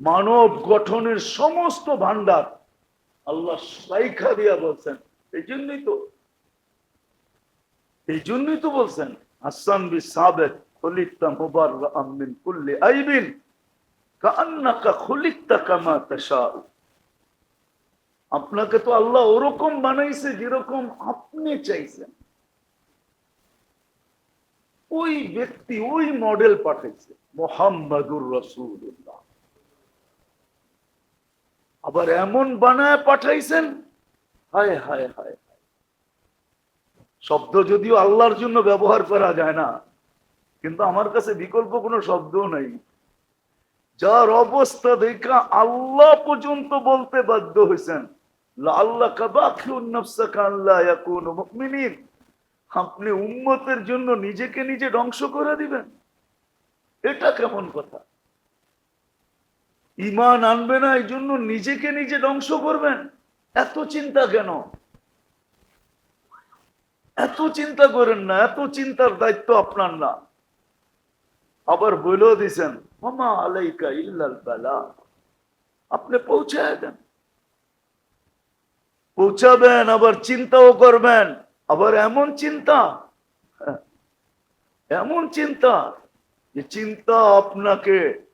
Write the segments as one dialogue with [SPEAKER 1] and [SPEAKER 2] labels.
[SPEAKER 1] মানব গঠনের সমস্ত ভান্ডার আল্লাহ সাইখা দিয়া বলছেন। এই জন্যই তো, এই জন্যই তো বলছেন, হাসান বি সাবেক খলিকতা মুবার আমিন কুল্লি আইবিন কান্নাকা খুলিকতা কামা তাশাউ। আপনাকে তো আল্লাহ ওরকম বানাইছে যেরকম আপনি চাইছেন। ওই ব্যক্তি ওই মডেল পাঠাইছে, মোহাম্মদুর রসুল্লাহ আবার এমন বানায় পাঠাইছেন? হায় হায় হায়। শব্দ যদিও আল্লাহর জন্য ব্যবহার করা যায় না, কিন্তু আমার কাছে বিকল্প কোনো শব্দ নাই। যার অবস্থা দেখা আল্লাহ পর্যন্ত বলতে বাধ্য হয়েছেন আল্লাহ আপনি উম্মতের জন্য নিজেকে নিজে ধ্বংস করে দিবেন। এটা কেমন কথা? ইমান আনবে না এই জন্য নিজেকে নিজে ধ্বংস করবেন। এত চিন্তা কেন? এত চিন্তা করেন না এত চিন্তার দায়িত্ব আপনার না। আবার বলেও দিছেন মামা আলাইকা ইল্লাল বালা। আপনি পৌঁছায় দেন। পৌঁছাবেন আবার চিন্তাও করবেন। আবার এমন চিন্তা হ্যাঁ, এমন চিন্তা যে চিন্তা আপনাকে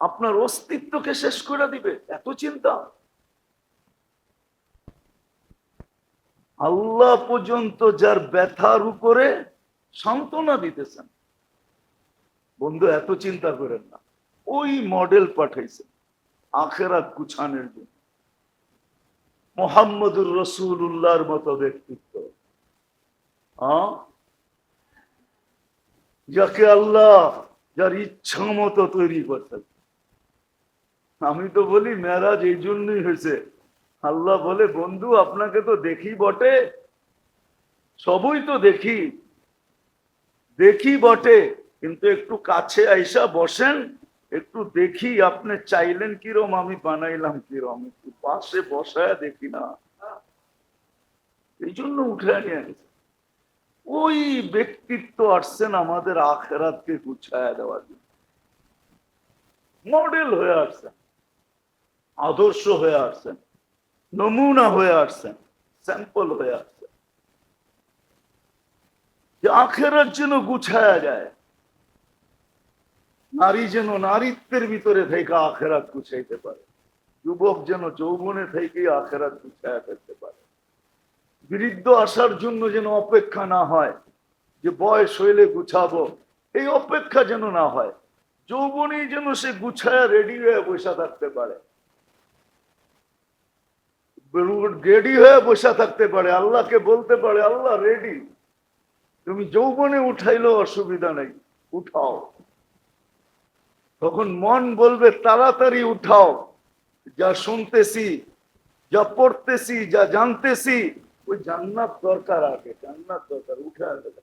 [SPEAKER 1] আপনার অস্তিত্বকে শেষ করে দিবে। এত চিন্তা। আল্লাহ পর্যন্ত যার ব্যথার উপরে সান্ত্বনা দিতেছেন। বন্ধু, এত চিন্তা করেন না। ওই মডেল পাঠাইছেন আখেরাত কুছানের জন্য। মোহাম্মদুর রসুল্লাহর মতো ব্যক্তিত্ব? যাকে আল্লাহ যার ইচ্ছা মতো তৈরি করতেন। আমি তো বলি মেরাজ এই জন্যই হয়েছে। আল্লাহ বলে, বন্ধু, আপনাকে তো দেখি বটে। সবই তো দেখি। দেখি বটে। কিন্তু একটু কাছে আইসা বসেন, একটু দেখি আপনি চাইলেন কিরম, আমি বানাইলাম কিরম। একটু পাশে বসায় দেখি না। এই জন্য উঠে নিয়ে গেছে ওই ব্যক্তিত্ব আসছেন আমাদের আখেরাতকে গুছায় দেওয়ার জন্য। মডেল হয়ে আসছেন। আদর্শ হয়ে আসছেন, নমুনা হয়ে আসছেন স্যাম্পল হয়ে আসছেন। যে আখেরাত যেন গুছায়া যায়, নারী যেন নারীত্বের ভিতরে থেকে আখেরাত গুছাইতে পারে, যুবক যেন যৌবনে থেকে আখেরাত গুছায়া ফেলতে পারে। বৃদ্ধ আসার জন্য যেন অপেক্ষা না হয়, যে বয়স হইলে গুছাবো, এই অপেক্ষা যেন না হয়, যৌবনেই যেন সে গুছায়া রেডি হয়ে বসে থাকতে পারে। রেডি হয়ে বসে থাকতে পারে, আল্লাহকে বলতে পারে, আল্লাহ রেডি তুমি যৌবনে অসুবিধা নেই, উঠাও। তখন মন বলবে, তাড়াতাড়ি উঠাও। যা শুনতেছি, যা পড়তেছি, যা জানতেছি, ওই জান্নাত দরকার আগে, জান্নাত দরকার, উঠে আসবে।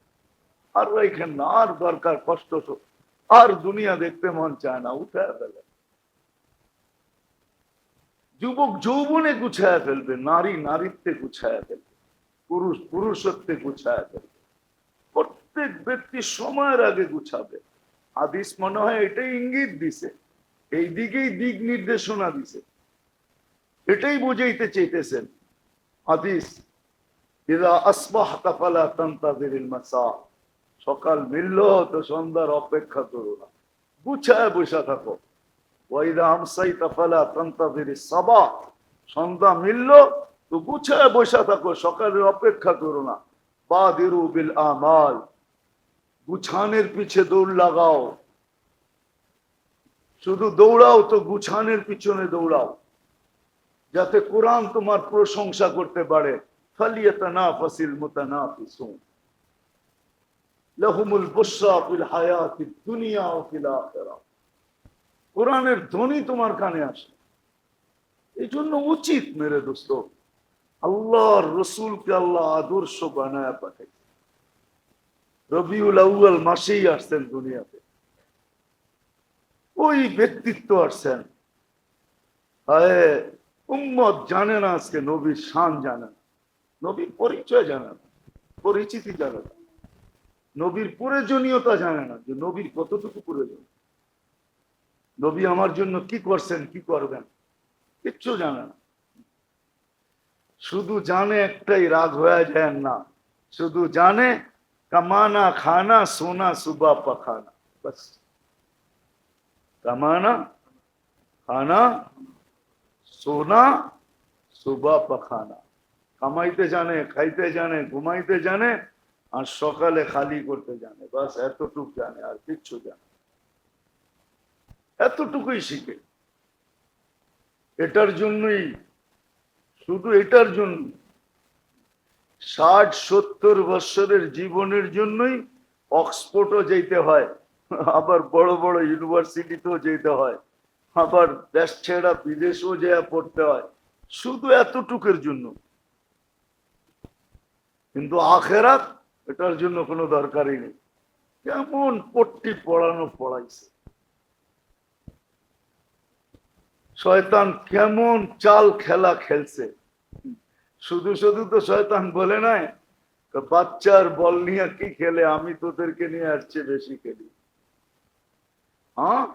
[SPEAKER 1] আর এখানে না, আর দরকার কষ্ট আর দুনিয়া দেখতে মন চায় না, উঠে ফেলে যুবক যৌবনে গুছায় ফেলবে, নারী নারীত্বে গুছায় ফেলবে, পুরুষ পুরুষত্বে গুছায় ফেলবে। প্রত্যেক ব্যক্তি সময়ের আগে গুছাবে। হাদিস মনে হয় এটাই ইঙ্গিত দিছে, এই দিকেই দিক নির্দেশনা দিছে। এটাই বুঝাইতে চাইতেছেন হাদিস। সকাল মিলল তো সন্ধ্যার অপেক্ষা করো না। গুছায় বসে থাকো। সন্ধ্যা মিলল তো গুছায় বসে থাকো, সকালের অপেক্ষা করো না। বিল আমাল, গুছানের পিছে দৌড় লাগাও। শুধু দৌড়াও তো, গুছানের পিছনে দৌড়াও। যাতে কোরআন তোমার প্রশংসা করতে পারে। হায়াতিদ দুনিয়া ওয়া ফিল আখিরাহ কোরআনের ধ্বনি তোমার কানে আসে। এই জন্য উচিত মেরে দোস্ত, আল্লাহর রসুলকে আল্লাহ আদর্শ বানায় পাঠাই রবিউল আউয়াল মাসেই আসছেন দুনিয়াতে। ওই ব্যক্তিত্ব আসছেন। উম্মত জানে না আজকে, নবীর শান জানে না। নবীর পরিচয় জানে না, পরিচিতি জানে না। নবীর প্রয়োজনীয়তা জানে না যে নবীর কতটুকু প্রয়োজন। নবী আমার জন্য কি করছেন, কি করবেন? কিচ্ছু জানে না। শুধু জানে একটাই, রাগ হয়ে যায় না। শুধু জানে, কামানা, খানা, সোনা, সুবা, পাখানা। বাস। কামানা, খানা, সোনা, সুবা, পাখানা। কামাইতে জানে, খাইতে জানে, ঘুমাইতে জানে, আর সকালে খালি করতে জানে। বাস এতটুক জানে, আর কিচ্ছু জানে। এতটুকুই শিখে। এটার জন্যই, শুধু এটার জন্য, ষাট, সত্তর বৎসরের জীবনের জন্যই অক্সফোর্ডও যেতে হয়, আবার বড় বড় ইউনিভার্সিটিতেও যেতে হয়, আবার দেশ ছেড়া বিদেশেও যেয়া পড়তে হয়, শুধু এতটুকুর জন্য। কিন্তু আখেরাত এটার জন্য কোনো দরকারই নেই। কেমন পট্টি পড়ানো পড়াইছে। শয়তান কেমন চাল খেলা খেলছে। শুধু শুধু তো শয়তান বলে নাই বাচ্চার বল নিয়ে কি খেলে, আমি তোদেরকে নিয়ে আসছে বেশি খেলি। হ্যাঁ?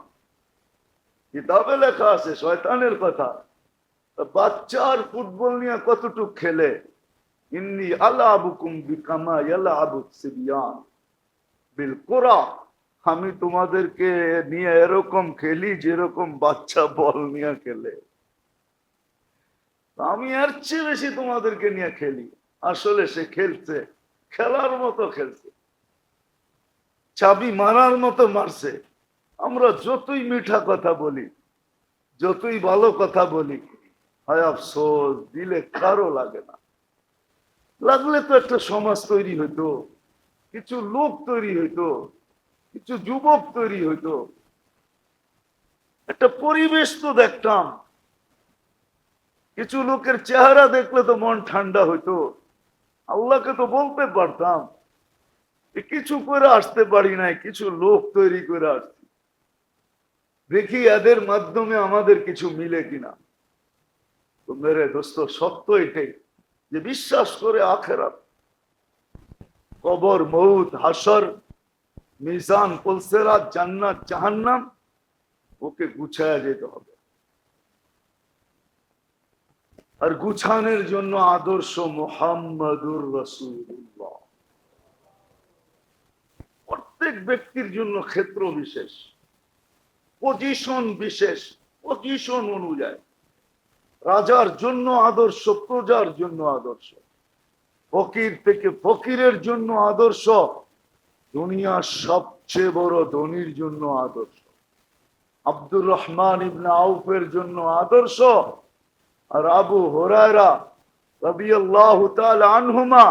[SPEAKER 1] কিতাবে লেখা আছে, শয়তানের কথা। বাচ্চার ফুটবল নিয়ে কতটুক খেলে? ইন্নি আলাবুকুম বিকামা ইয়ালাবুক সিবিয়ান। বিল কোরা আমি তোমাদেরকে নিয়ে এরকম খেলি যেরকম বাচ্চা বল নিয়ে খেলে। আমি এর চেয়ে বেশি তোমাদেরকে নিয়ে খেলি। আসলে সে খেলছে, খেলার মতো খেলছে। চাবি মারার মতো মারছে। আমরা যতই মিঠা কথা বলি, যতই ভালো কথা বলি, হয় আফসোস, দিলে কারও লাগে না। লাগলে তো একটা সমাজ তৈরি হইতো, কিছু লোক তৈরি হইতো কিছু যুবক তৈরি হইতো একটা পরিবেশ তো দেখতাম। কিছু লোকের চেহারা দেখলে তো মন ঠান্ডা হইতো। আল্লাহকে তো বলতে পারতাম কিছু করে আসতে পারি নাই, কিছু লোক তৈরি করে আসছি। দেখি এদের মাধ্যমে আমাদের কিছু মিলে কিনা। তো মেরে দোস্ত, সত্য এটাই যে বিশ্বাস করে আখেরাত। কবর মৌত হাসর মিজান পলসেরাত জান্নাত জাহান্নাম, ওকে গুছায়া যেতে হবে। আর গুছানোর জন্য আদর্শ মোহাম্মদুর রসুল্লাহ প্রত্যেক ব্যক্তির জন্য ক্ষেত্র বিশেষ পজিশন বিশেষ পজিশন অনুযায়ী। রাজার জন্য আদর্শ, প্রজার জন্য আদর্শ। ফকির থেকে ফকিরের জন্য আদর্শ দুনিয়ার সবচেয়ে বড় ধনির জন্য আদর্শ। আব্দুর রহমান ইবনে আউফের জন্য আদর্শ। আর আবু হরায়রা রবি আল্লাহ আনহুমা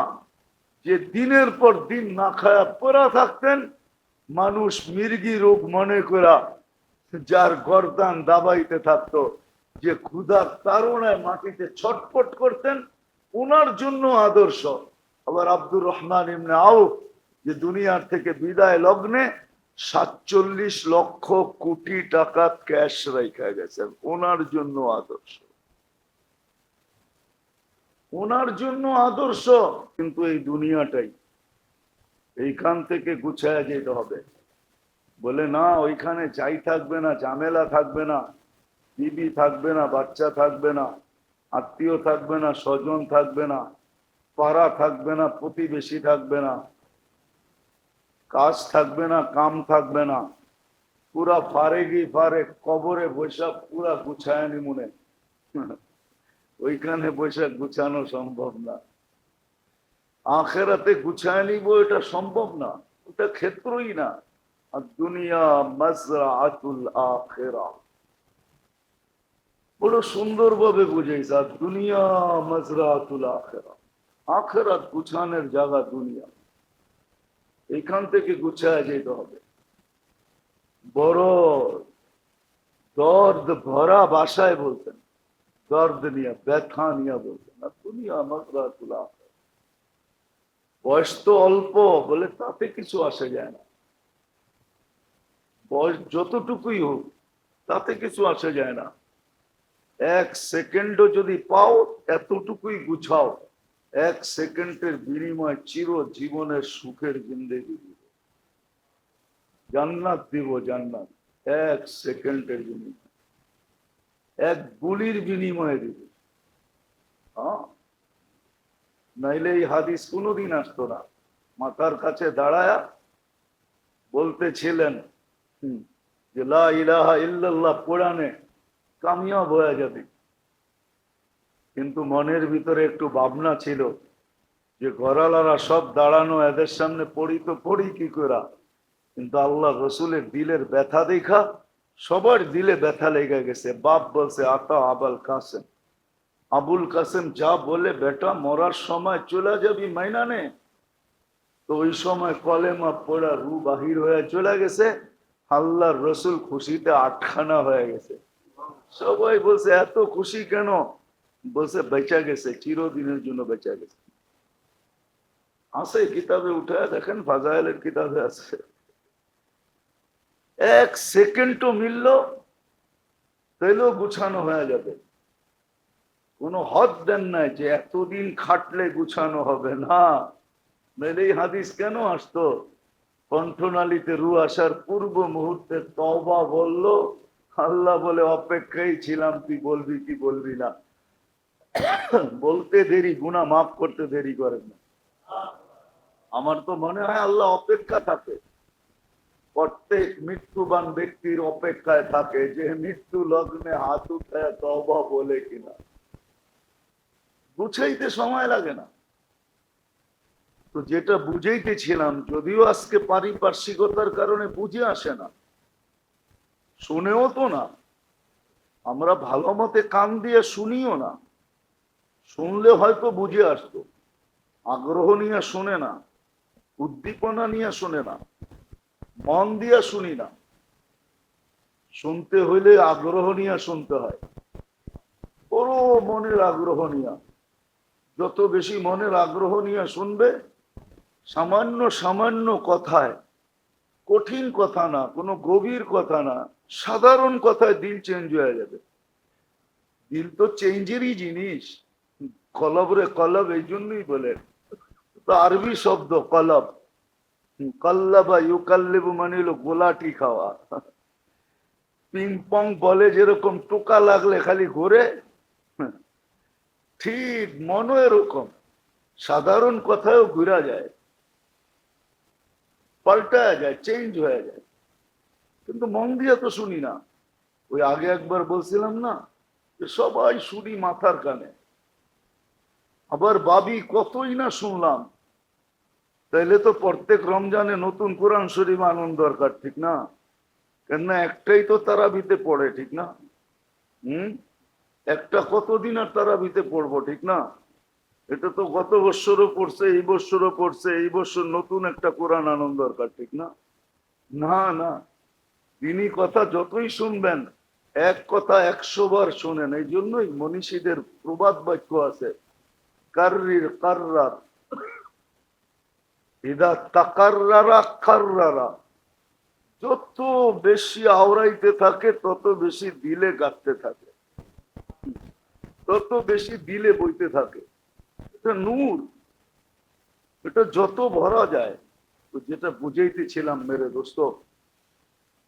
[SPEAKER 1] যে দিনের পর দিন না খায়া পড়া থাকতেন, মানুষ মির্গি রোগ মনে করা যার গরদান দাবাইতে থাকতো, যে ক্ষুধার তারুণায় মাটিতে ছটপট করতেন ওনার জন্য আদর্শ। আবার আব্দুর রহমান ইমনে আউফ যে দুনিয়ার থেকে বিদায় লগ্নে সাতচল্লিশ লক্ষ কোটি টাকা ক্যাশ রেখা গেছেন। ওনার জন্য আদর্শ। ওনার জন্য আদর্শ। কিন্তু এই দুনিয়াটাই, এইখান থেকে গুছায় যেতে হবে। বলে, না, ওইখানে চাই থাকবে না, ঝামেলা থাকবে না, বিবি থাকবে না, বাচ্চা থাকবে না, আত্মীয় থাকবে না, স্বজন থাকবে না, পাড়া থাকবে না, প্রতিবেশী থাকবে না কাজ থাকবে না, কাম থাকবে না। পুরা ফারেগি ফারে কবরে বৈশাখ পুরা গুছায়নি মনে। ওইখানে বৈশাখ গুছানো সম্ভব না। আখেরাতে গুছায় নিব এটা সম্ভব না। ওটা ক্ষেত্রই না। আর দুনিয়া মাজরা আতুল আখেরা। বড় সুন্দর ভাবে বুঝাইছে, আর দুনিয়া মাজরা আতুল আখেরা। আখেরাত গুছানোর জায়গা দুনিয়া। এখান থেকে গুছায় যেতে হবে। বড় দর্দ ভরা বাসায় বলতেন, দর্দ নিয়ে, ব্যথা নিয়ে বলতেন দুনিয়া মাজরা আতুল বয়স তো অল্প, বলে তাতে কিছু আসে যায় না। বয়স যতটুকুই হোক, তাতে কিছু আসে যায় না। এক সেকেন্ডও যদি পাও, এতটুকুই গুছাও। এক সেকেন্ডের বিনিময় চির জীবনের সুখের জিন্দেগি দিব। জান্নাত দিব জান্নাত, এক সেকেন্ডের বিনিময়ে। এক গুলির বিনিময়ে দিবে। হ্যাঁ? নাইলে এই হাদিস কোনোদিন আসতো না। মাথার কাছে দাঁড়ায়া বলতেছিলেন যে লা ইলাহা ইল্লাল্লাহ, কোরআনে কামিয়াব হয়ে যাবে। কিন্তু মনের ভিতরে একটু ভাবনা ছিল যে ঘরালারা সব দাঁড়ানো এদের সামনে পড়ি তো পড়ি কি করা কিন্তু আল্লাহ রসুলের দিলের ব্যথা দেখা, সবার দিলে ব্যথা লেগে গেছে। বাপ বলছে, আতা আবাল কাসেম। আবুল কাসেম, যা বলে বেটা, মরার সময় চলে যাবি মাইনানে। তো ওই সময় কলেমা পড়া রু বাহির হয়ে চলে গেছে। আল্লাহর রসুল খুশিতে আটখানা হয়ে গেছে। সবাই বলছে, এত খুশি কেন? বলছে বেচা গেছে, চিরদিনের জন্য বেচা গেছে। আছে কিতাবে উঠে দেখেন, ফাজাইলের কিতাবে আছে। এক সেকেন্ডও মিলল তাইলেও গুছানো হয়ে যাবে। কোনো হদ দেন নাই যে এতদিন খাটলে গুছানো হবে না। মেলে এই হাদিস কেন আসতো? কণ্ঠনালীতে রু আসার পূর্ব মুহূর্তে তবা বলল, আল্লাহ বলে, অপেক্ষাই ছিলাম, তুই বলবি কি বলবি না। বলতে দেরি গুণা মাফ করতে দেরি করেন না। আমার তো মনে হয় আল্লাহ অপেক্ষা থাকে। প্রত্যেক মৃত্যুবান ব্যক্তির অপেক্ষায় থাকে যে মৃত্যু লগ্নে হাত উঠায় তবা বলে কিনা। গুছাইতে সময় লাগে না। তো যেটা বুঝাইতেছিলাম, যদিও আজকে পারিপার্শ্বিকতার কারণে বুঝে আসে না, শুনেও তো না। আমরা ভালো মতে কান দিয়ে শুনিও না। শুনলে হয়তো বুঝে আসতো। আগ্রহ নিয়ে শুনে না, উদ্দীপনা নিয়ে শুনে না, মন দিয়া শুনি না। শুনতে হইলে আগ্রহ নিয়ে শুনতে হয়। পুরো মনের আগ্রহ নিয়ে। যত বেশি মনের আগ্রহ নিয়ে শুনবে, সামান্য সামান্য কথায়, কঠিন কথা না, কোনো গভীর কথা না, সাধারণ কথায় দিল চেঞ্জ হয়ে যাবে। দিল তো চেঞ্জেরই জিনিস। কলব রে কলব এই জন্যই বলে আরবি শব্দ কলব। কল্লাবা ইউকাল্লিবু মানে হলো গোলাটি খাওয়া। পিং পং বলে যেরকম টোকা লাগলে খালি ঘুরে। ঠিক মনও এরকম। সাধারণ কথাও ঘুরা যায়। পাল্টা যায় চেঞ্জ হয়ে যায়। কিন্তু মন দিয়ে তো শুনি না। ওই আগে একবার বলছিলাম না সবাই শুনি মাথার কানে। আবার বাবি, কতই না শুনলাম। তাইলে তো প্রত্যেক রমজানে নতুন কোরআন শরীফ আনন্দ দরকার, ঠিক না? কেননা একটাই তো তারাবিতে পড়ে, ঠিক না? হুম? একটা কতদিন আর তারাবিতে পড়ব, ঠিক না? এটা তো গত বৎসরও পড়ছে, এই বৎসরও পড়ছে, এই বৎসর নতুন একটা কোরআন আনন্দ দরকার, ঠিক না? না না। তিনি কথা যতই শুনবেন, এক কথা একশো বার শোনেন এই জন্যই মনীষীদের প্রবাদ বাক্য আছে। কার্রির কার্রার ইদা তাকাররারা কাররারা যত বেশি আওড়াইতে থাকে, তত বেশি দিলে গাঁথতে থাকে। তত বেশি দিলে বইতে থাকে। এটা নূর। এটা যত ভরা যায়, তো যেটা বুঝাইতেছিলাম মেরে দোস্ত,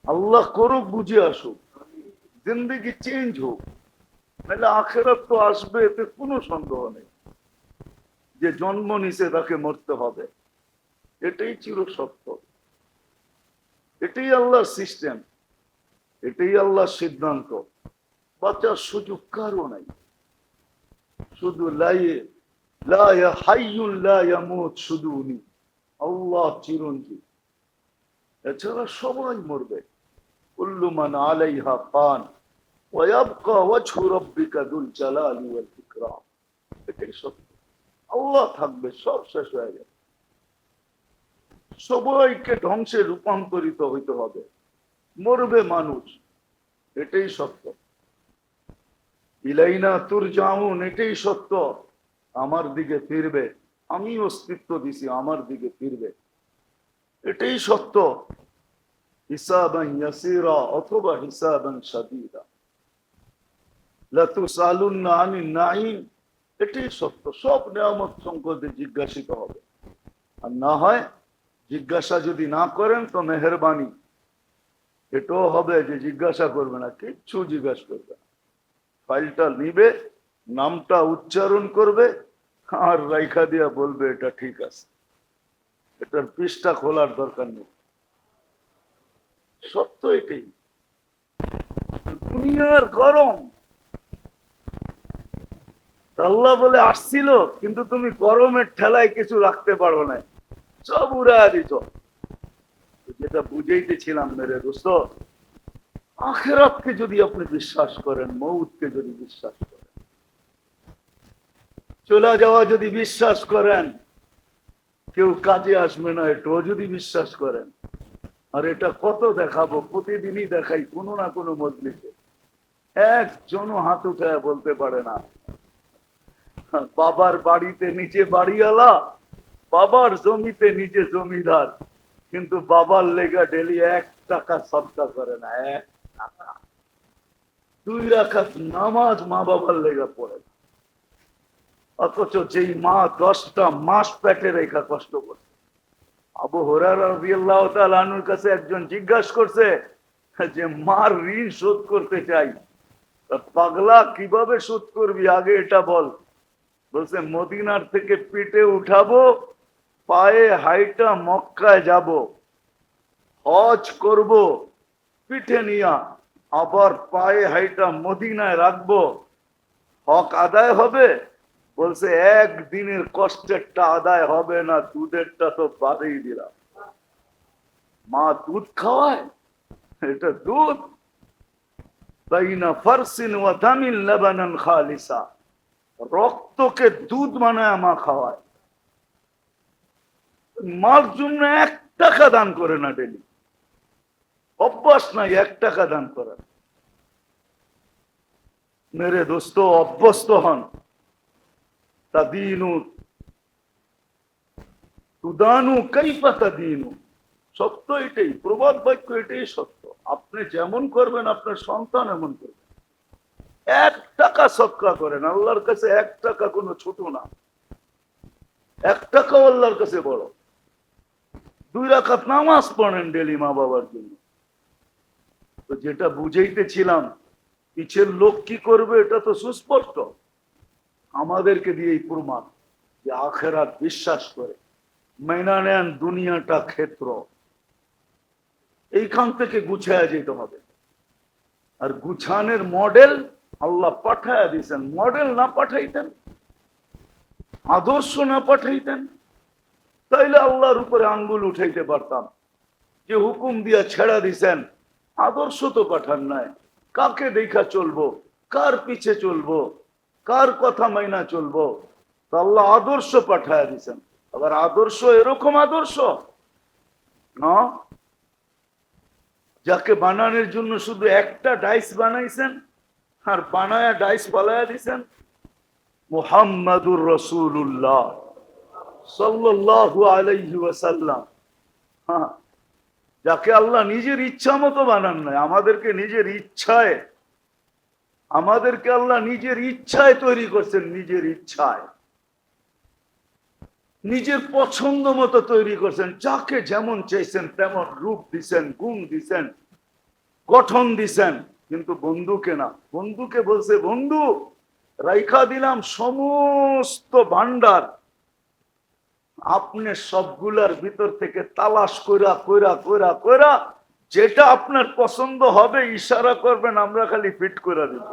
[SPEAKER 1] আল্লাহ করুক বুঝে আসুক, জিন্দগি চেঞ্জ হোক, নাহলে আখেরাত তো আসবে, এতে কোনো সন্দেহ নেই। যে জন্ম নিছে তাকে মরতে হবে। এটাই চির সত্য। এটাই আল্লাহর সিস্টেম। এটাই আল্লাহর সিদ্ধান্ত। বাঁচার সুযোগ কারও নাই। শুধু শুধু উনি। আল্লাহ চিরঞ্জীব। এছাড়া সবাই মরবে। কুল্লু মান আলাইহা ফান ওয়াবকা ওয়াজহু রাব্বিকা দুল জালালি ওয়াল ইকরাম। এটাই সত্য। আল্লাহ থাকবে, সব শেষ হয়ে যাবে। সবাইকে ধ্বংসে রূপান্তরিত হইতে হবে। মরবে মানুষ, এটাই সত্য। ইলাইনা তুর জামুন এটাই সত্য। আমার দিকে ফিরবে, আমি অস্তিত্ব দিছি, আমার দিকে ফিরবে। এটাই সত্য। ইয়াসিরা অথবা হিসাবান সাদিদা লাতুসালুন্না আনিন নাঈম। এটাই সত্য। সব নিয়ামত সম্পদে জিজ্ঞাসিত হবে। আর না হয় জিজ্ঞাসা যদি না করেন, তো মেহরবানি। এটাও হবে যে জিজ্ঞাসা করবে না, কিচ্ছু জিজ্ঞাসা করবে না। ফাইলটা নিবে, নামটা উচ্চারণ করবে, আর রাইখা দিয়া বলবে, এটা ঠিক আছে। এটার পৃষ্ঠা খোলার দরকার নেই। সত্য এটাই। দুনিয়ার গরম আল্লাহ বলে, আসছিল, কিন্তু তুমি গরমের ঠেলায় কিছু রাখতে পারো না সব উড়া দিত। যেটা বুঝাইতেছিলাম, মেরে দোস্ত, আখেরাতকে যদি আপনি বিশ্বাস করেন, মৌতকে যদি বিশ্বাস করেন। চলে যাওয়া যদি বিশ্বাস করেন, কেউ কাজে আসবে না, এটাও যদি বিশ্বাস করেন। আর এটা কত দেখাবো, প্রতিদিনই দেখাই কোনো না কোনো মজলিসে। একজনও হাত উঠায় বলতে পারে না। বাবার বাড়িতে নিচে বাড়িওয়ালা, বাবার জমিতে নিজে জমিদার। কিন্তু বাবার লেগা ডেলি এক টাকা সবটা করে না, এক টাকা। দুই রাখাত নামাজ মা বাবার লেগা পড়ে না। অথচ যেই মা দশটা মাস পেটে রেখা কষ্ট করছে। আবু হরার কাছে একজন জিজ্ঞাসা করছে যে, মার ঋণ শোধ করতে চাই পাগলা কীভাবে শোধ করবি? আগে এটা বল। বলছে, মদিনার থেকে পিঠে উঠাবো, পায়ে হাইটা মক্কায় যাব, হজ করব, পিঠে নিয়া, আবার পায়ে হাইটা মদিনায় রাখব। হক আদায় হবে? বলছে, একদিনের কষ্টেরটা আদায় হবে না, দুধেরটা তো বাদেই দিলাম। মা দুধ খাওয়ায়? এটা দুধ। বাইনা ফারসিন ওয়া দামিন লাবানান খালিসা। রক্তকে দুধ বানায় মা খাওয়ায়। মার জন্য এক টাকা দান করে না ডেলি। অভ্যাস নাই, এক টাকা দান করার। মেরে দোস্ত, অভ্যস্ত হন। তাদিনু তুদানু কাইফা তাদিনু সত্য এটাই, প্রবাদ বাক্য এটাই সত্য। আপনি যেমন করবেন, আপনার সন্তান এমন করবে। এক টাকা সৎকা করেন, আল্লাহর কাছে এক টাকা কোনো ছোট না। এক টাকাও আল্লাহর কাছে বড়। দুই রাখাত নামাজ পড়েন ডেলি মা বাবার জন্য। তো যেটা বুঝাইতেছিলাম, পিছের লোক কি করবে এটা তো সুস্পষ্ট। আমাদেরকে দিয়েই প্রমাণ যে আখেরাত বিশ্বাস করে। মেনা নেন দুনিয়াটা ক্ষেত্র। এইখান থেকে গুছায় যেতে হবে। আর গুছানের মডেল আল্লাহ পাঠায় দিয়েছেন মডেল না পাঠাইতেন, আদর্শ না পাঠাইতেন, তাইলে আল্লাহর উপরে আঙ্গুল উঠাইতে পারতাম। যে হুকুম দিয়া ছেড়া দিছেন, আদর্শ তো পাঠান নাই। কাকে দেখা চলবো? কার পিছে চলবো? কার কথা মাইনা চলবো? তো আল্লাহ আদর্শ পাঠায়া দিছেন। আবার আদর্শ এরকম আদর্শ? না? যাকে বানানোর জন্য শুধু একটা ডাইস বানাইছেন আর বানায়া ডাইস পালায়া দিছেন মুহাম্মাদুর রসুল্লাহ সাল্লাল্লাহু আলাইহি ওয়াসাল্লাম। হ্যাঁ যাকে আল্লাহ নিজের ইচ্ছা মতো বানান নাই, আমাদেরকে নিজের ইচ্ছায়, আমাদেরকে আল্লাহ নিজের ইচ্ছায় তৈরি করছেন, নিজের ইচ্ছায়। নিজের পছন্দ মতো তৈরি করছেন, যাকে যেমন চাইছেন তেমন রূপ দিছেন, গুণ দিছেন, গঠন দিছেন। কিন্তু বন্ধুকে না। বন্ধুকে বলছে, বন্ধু, রাইখা দিলাম সমস্ত ভান্ডার। আপনি সবগুলার ভিতর থেকে তালাশ কইরা কইরা কইরা কইরা, যেটা আপনার পছন্দ হবে, ইশারা করবেন, আমরা খালি ফিট করে দিব।